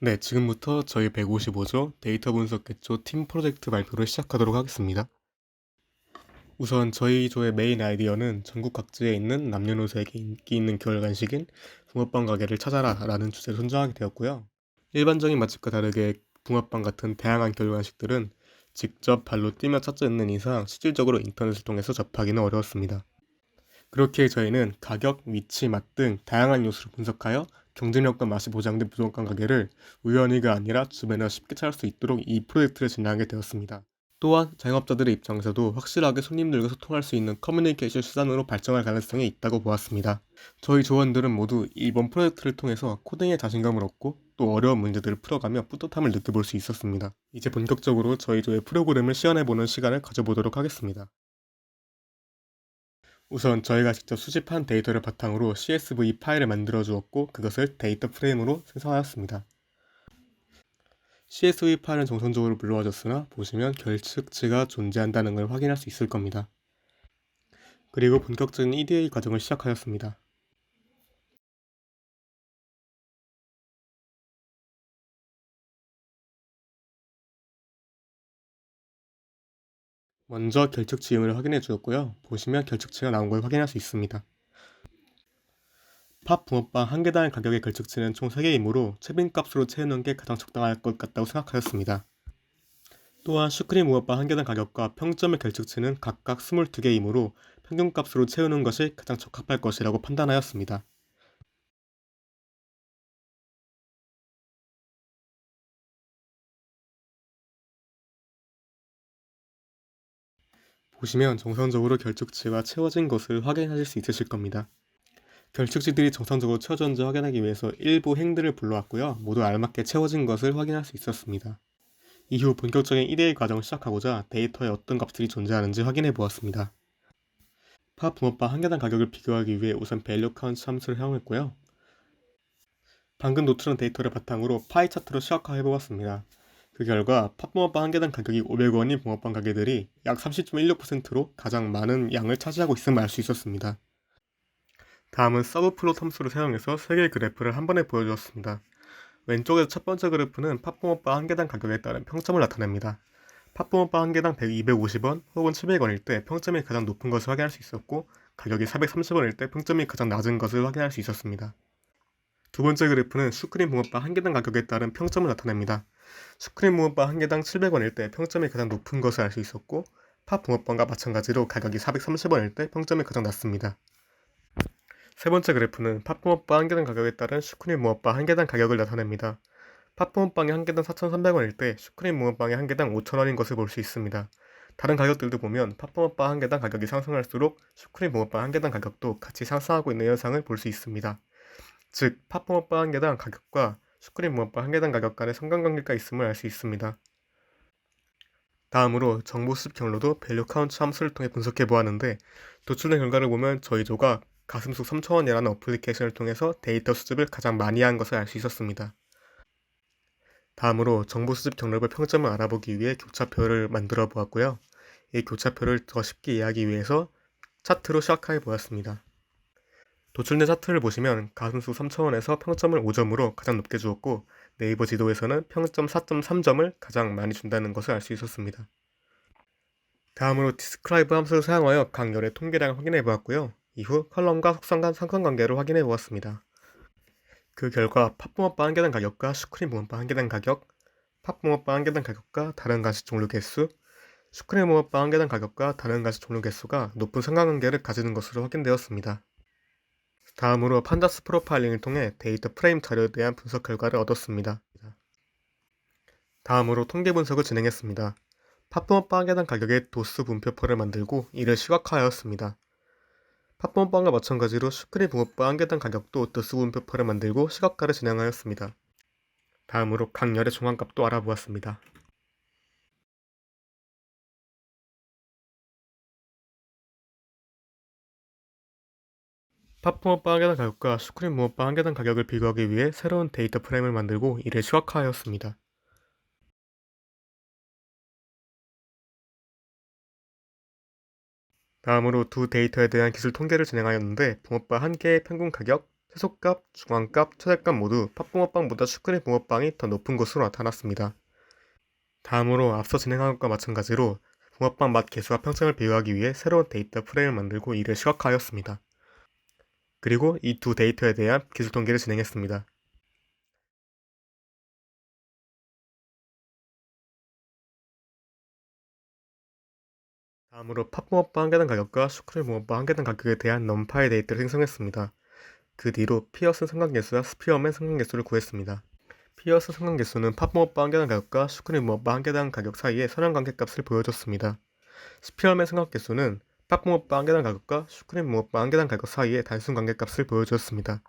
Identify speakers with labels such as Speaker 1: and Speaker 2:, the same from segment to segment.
Speaker 1: 네, 지금부터 저희 155조 데이터 분석 개조 팀 프로젝트 발표를 시작하도록 하겠습니다. 우선 저희 조의 메인 아이디어는 전국 각지에 있는 남녀노소에게 인기 있는 겨울 간식인 붕어빵 가게를 찾아라 라는 주제를 선정하게 되었고요. 일반적인 맛집과 다르게 붕어빵 같은 다양한 겨울 간식들은 직접 발로 뛰며 찾지 않는 이상 실질적으로 인터넷을 통해서 접하기는 어려웠습니다. 그렇게 저희는 가격, 위치, 맛 등 다양한 요소를 분석하여 경쟁력과 맛이 보장된 붕어빵 가게를 우연히가 아니라 주변에서 쉽게 찾을 수 있도록 이 프로젝트를 진행하게 되었습니다. 또한 자영업자들의 입장에서도 확실하게 손님들과 소통할 수 있는 커뮤니케이션 수단으로 발전할 가능성이 있다고 보았습니다. 저희 조원들은 모두 이번 프로젝트를 통해서 코딩에 자신감을 얻고 또 어려운 문제들을 풀어가며 뿌듯함을 느껴볼 수 있었습니다. 이제 본격적으로 저희 조의 프로그램을 시연해보는 시간을 가져보도록 하겠습니다. 우선 저희가 직접 수집한 데이터를 바탕으로 CSV 파일을 만들어 주었고 그것을 데이터 프레임으로 생성하였습니다. CSV 파일은 정상적으로 불러와졌으나 보시면 결측치가 존재한다는 걸 확인할 수 있을 겁니다. 그리고 본격적인 EDA 과정을 시작하였습니다. 먼저 결측치 임을 확인해 주었고요. 보시면 결측치가 나온 걸 확인할 수 있습니다. 팝 붕어빵 한 개당 가격의 결측치는 총 3개이므로 채빈값으로 채우는 게 가장 적당할 것 같다고 생각하였습니다. 또한 슈크림 붕어빵 한 개당 가격과 평점의 결측치는 각각 22개이므로 평균값으로 채우는 것이 가장 적합할 것이라고 판단하였습니다. 보시면 정상적으로 결측치가 채워진 것을 확인하실 수 있으실 겁니다. 결측지들이 정상적으로 채워졌는지 확인하기 위해서 일부 행들을 불러왔고요. 모두 알맞게 채워진 것을 확인할 수 있었습니다. 이후 본격적인 1회 과정을 시작하고자 데이터에 어떤 값들이 존재하는지 확인해 보았습니다. 파 붕어빵 한 개당 가격을 비교하기 위해 우선 밸류 카운트 함수를 사용했고요. 방금 노출한 데이터를 바탕으로 파이 차트로 시각화해 보았습니다. 그 결과 팥붕어빵 한 개당 가격이 500원인 붕어빵 가게들이 약 30.16%로 가장 많은 양을 차지하고 있음을 알 수 있었습니다. 다음은 서브플롯 함수를 사용해서 세 개의 그래프를 한 번에 보여주었습니다. 왼쪽에서 첫 번째 그래프는 팥붕어빵 한 개당 가격에 따른 평점을 나타냅니다. 팥붕어빵 한 개당 250원 혹은 700원일 때 평점이 가장 높은 것을 확인할 수 있었고 가격이 430원일 때 평점이 가장 낮은 것을 확인할 수 있었습니다. 두 번째 그래프는 슈크림 붕어빵 한 개당 가격에 따른 평점을 나타냅니다. 슈크림 붕어빵 한 개당 700원일 때 평점이 가장 높은 것을 알 수 있었고 팥 붕어빵과 마찬가지로 가격이 430원일 때 평점이 가장 낮습니다. 세 번째 그래프는 팥 붕어빵 한 개당 가격에 따른 슈크림 붕어빵 한 개당 가격을 나타냅니다. 팥 붕어빵이 한 개당 4,300원일 때 슈크림 붕어빵이 한 개당 5,000원인 것을 볼 수 있습니다. 다른 가격들도 보면 팥 붕어빵 한 개당 가격이 상승할수록 슈크림 붕어빵 한 개당 가격도 같이 상승하고 있는 현상을 볼 수 있습니다. 즉, 팥붕어빵 한 개당 가격과 슈크림 붕어빵 한 개당 가격 간의 상관관계가 있음을 알 수 있습니다. 다음으로 정보 수집 경로도 밸류 카운트 함수를 통해 분석해 보았는데 도출된 결과를 보면 저희 조가 가슴속 3초원이라는 어플리케이션을 통해서 데이터 수집을 가장 많이 한 것을 알 수 있었습니다. 다음으로 정보 수집 경로별 평점을 알아보기 위해 교차표를 만들어 보았고요. 이 교차표를 더 쉽게 이해하기 위해서 차트로 시작해 보았습니다. 도출된 차트를 보시면 가슴수 3차원에서 평점을 5점으로 가장 높게 주었고 네이버 지도에서는 평점 4.3점을 가장 많이 준다는 것을 알 수 있었습니다. 다음으로 디스크라이브 함수를 사용하여 각 열의 통계량을 확인해 보았고요. 이후 컬럼과 속성 간 상관관계를 확인해 보았습니다. 그 결과 팥붕어빵 한 개당 가격과 슈크림 붕어빵 한 개당 가격, 팥붕어빵 한 개당 가격과 다른 간식 종류 개수, 슈크림 붕어빵 한 개당 가격과 다른 간식 종류 개수가 높은 상관관계를 가지는 것으로 확인되었습니다. 다음으로 판다스 프로파일링을 통해 데이터 프레임 자료에 대한 분석 결과를 얻었습니다. 다음으로 통계 분석을 진행했습니다. 팥붕어빵 한 개당 가격의 도수 분표표를 만들고 이를 시각화하였습니다. 팥붕어빵과 마찬가지로 슈크림 붕어빵 한 개당 가격도 도수 분표표를 만들고 시각화를 진행하였습니다. 다음으로 각 열의 종합값도 알아보았습니다. 팥붕어빵 한 개당 가격과 슈크림 붕어빵 한 개당 가격을 비교하기 위해 새로운 데이터 프레임을 만들고 이를 시각화하였습니다. 다음으로 두 데이터에 대한 기술 통계를 진행하였는데 붕어빵 한 개의 평균 가격, 최소값, 중앙값, 최대값 모두 팥붕어빵보다 슈크림 붕어빵이 더 높은 것으로 나타났습니다. 다음으로 앞서 진행한 것과 마찬가지로 붕어빵 맛 개수와 평점을 비교하기 위해 새로운 데이터 프레임을 만들고 이를 시각화하였습니다. 그리고 이 두 데이터에 대한 기술 통계를 진행했습니다. 다음으로 팥붕어빵 한 개당 가격과 슈크림 붕어빵 한 개당 가격에 대한 넘파이 데이터를 생성했습니다. 그 뒤로 피어슨 상관계수와 스피어맨 상관계수를 구했습니다. 피어슨 상관계수는 팥붕어빵 한 개당 가격과 슈크림 붕어빵 한 개당 가격 사이의 선형관계값을 보여줬습니다. 스피어맨 상관계수는 한 개당 가격과 슈크림 한 개당 가격 사이의 단순 관계값을 보여주었습니다.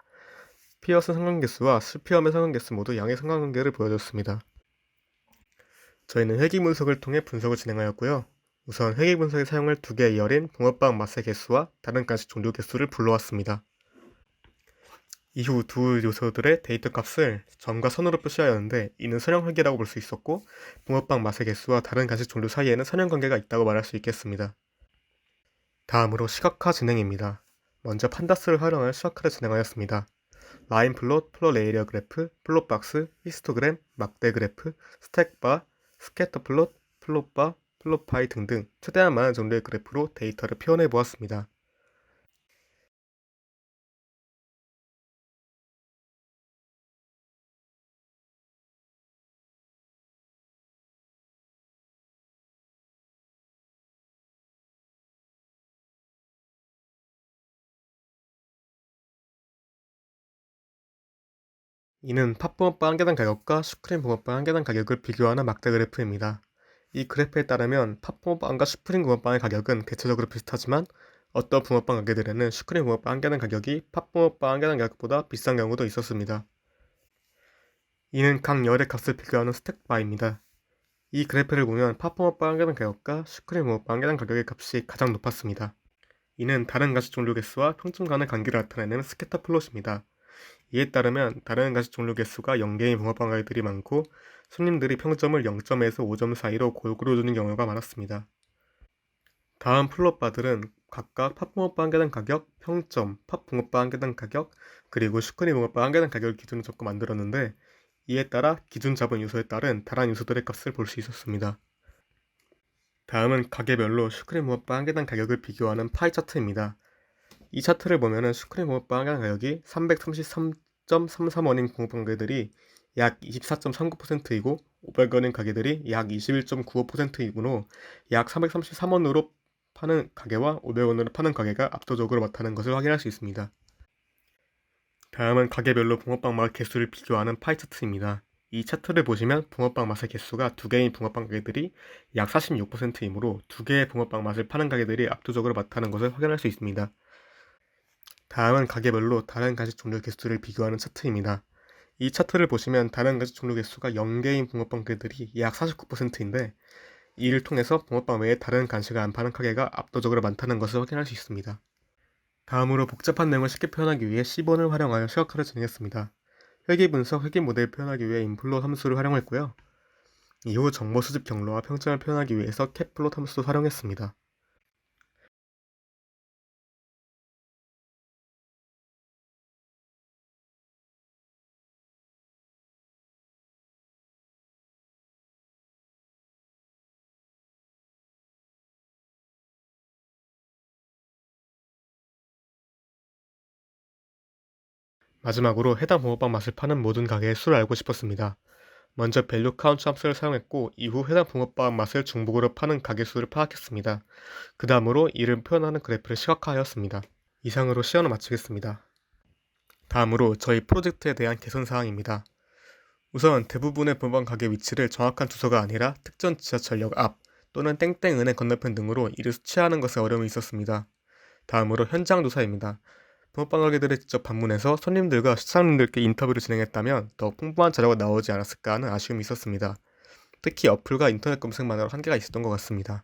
Speaker 1: 피어슨 상관계수와 스피어맨 상관계수 모두 양의 상관관계를 보여줬습니다. 저희는 회귀 분석을 통해 분석을 진행하였고요. 우선 회귀 분석에 사용할 두 개의 열인 붕어빵 맛의 개수와 다른 간식 종류 개수를 불러왔습니다. 이후 두 요소들의 데이터 값을 점과 선으로 표시하였는데 이는 선형회계라고 볼 수 있었고 붕어빵 맛의 개수와 다른 간식 종류 사이에는 선형관계가 있다고 말할 수 있겠습니다. 다음으로 시각화 진행입니다. 먼저 판다스를 활용하여 시각화를 진행하였습니다. 라인 플롯, 플롯 레이리어 그래프, 플롯 박스, 히스토그램, 막대 그래프, 스택바, 스캐터 플롯, 플롯바, 플롯 파이 등등 최대한 많은 종류의 그래프로 데이터를 표현해 보았습니다. 이는 팥붕어빵 한 개당 가격과 슈크림 붕어빵 한 개당 가격을 비교하는 막대 그래프입니다. 이 그래프에 따르면 팥붕어빵과 슈크림 붕어빵의 가격은 대체적으로 비슷하지만 어떤 붕어빵 가게들에는 슈크림 붕어빵 한 개당 가격이 팥붕어빵 한 개당 가격보다 비싼 경우도 있었습니다. 이는 각 열의 값을 비교하는 스택바입니다. 이 그래프를 보면 팥붕어빵 한 개당 가격과 슈크림 붕어빵 한 개당 가격의 값이 가장 높았습니다. 이는 다른 가식 종류 개수와 평점 간의 관계를 나타내는 스캐터 플롯입니다. 이에 따르면 다른 가식 종류 개수가 0개인 붕어빵 가게들이 많고 손님들이 평점을 0점에서 5점 사이로 골고루 주는 경우가 많았습니다. 다음 플롯바들은 각각 팥붕어빵 한 개당 가격, 평점, 팥붕어빵 한 개당 가격, 그리고 슈크림 붕어빵 한 개당 가격을 기준으로 적고 만들었는데 이에 따라 기준 잡은 요소에 따른 다른 요소들의 값을 볼 수 있었습니다. 다음은 가게별로 슈크림 붕어빵 한 개당 가격을 비교하는 파이 차트입니다. 이 차트를 보면은 슈크림 개당 가격이 333.33원인 붕어빵 가게들이 약 24.39%이고 500원인 가게들이 약 21.95%이므로 약 333원으로 파는 가게와 500원으로 파는 가게가 압도적으로 많다는 것을 확인할 수 있습니다. 다음은 가게별로 붕어빵 맛 개수를 비교하는 파이 차트입니다. 이 차트를 보시면 붕어빵 맛의 개수가 두 개인 붕어빵 가게들이 약 46%이므로 두 개의 붕어빵 맛을 파는 가게들이 압도적으로 많다는 것을 확인할 수 있습니다. 다음은 가게별로 다른 간식 종류 개수를 비교하는 차트입니다. 이 차트를 보시면 다른 간식 종류 개수가 0개인 붕어빵 가게들이 약 49%인데 이를 통해서 붕어빵 외에 다른 간식을 안 파는 가게가 압도적으로 많다는 것을 확인할 수 있습니다. 다음으로 복잡한 내용을 쉽게 표현하기 위해 C본을 활용하여 시각화를 진행했습니다. 회계 분석, 회계 모델을 표현하기 위해 인플롯 함수를 활용했고요. 이후 정보 수집 경로와 평점을 표현하기 위해서 캡플롯 함수도 활용했습니다. 마지막으로 해당 붕어빵 맛을 파는 모든 가게의 수를 알고 싶었습니다. 먼저 밸류 카운트 함수를 사용했고 이후 해당 붕어빵 맛을 중복으로 파는 가게 수를 파악했습니다. 그 다음으로 이를 표현하는 그래프를 시각화하였습니다. 이상으로 시연을 마치겠습니다. 다음으로 저희 프로젝트에 대한 개선 사항입니다. 우선 대부분의 붕어빵 가게 위치를 정확한 주소가 아니라 특정 지하철역 앞 또는 땡땡 은행 건너편 등으로 이를 수치하는 것에 어려움이 있었습니다. 다음으로 현장 조사입니다. 붕어빵 가게들에 직접 방문해서 손님들과 시장님들께 인터뷰를 진행했다면 더 풍부한 자료가 나오지 않았을까 하는 아쉬움이 있었습니다. 특히 어플과 인터넷 검색만으로 한계가 있었던 것 같습니다.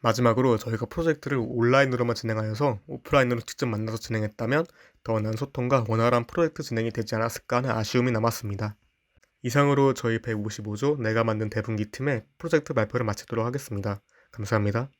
Speaker 1: 마지막으로 저희가 프로젝트를 온라인으로만 진행하여서 오프라인으로 직접 만나서 진행했다면 더 나은 소통과 원활한 프로젝트 진행이 되지 않았을까 하는 아쉬움이 남았습니다. 이상으로 저희 155조 내가 만든 대분기 팀의 프로젝트 발표를 마치도록 하겠습니다. 감사합니다.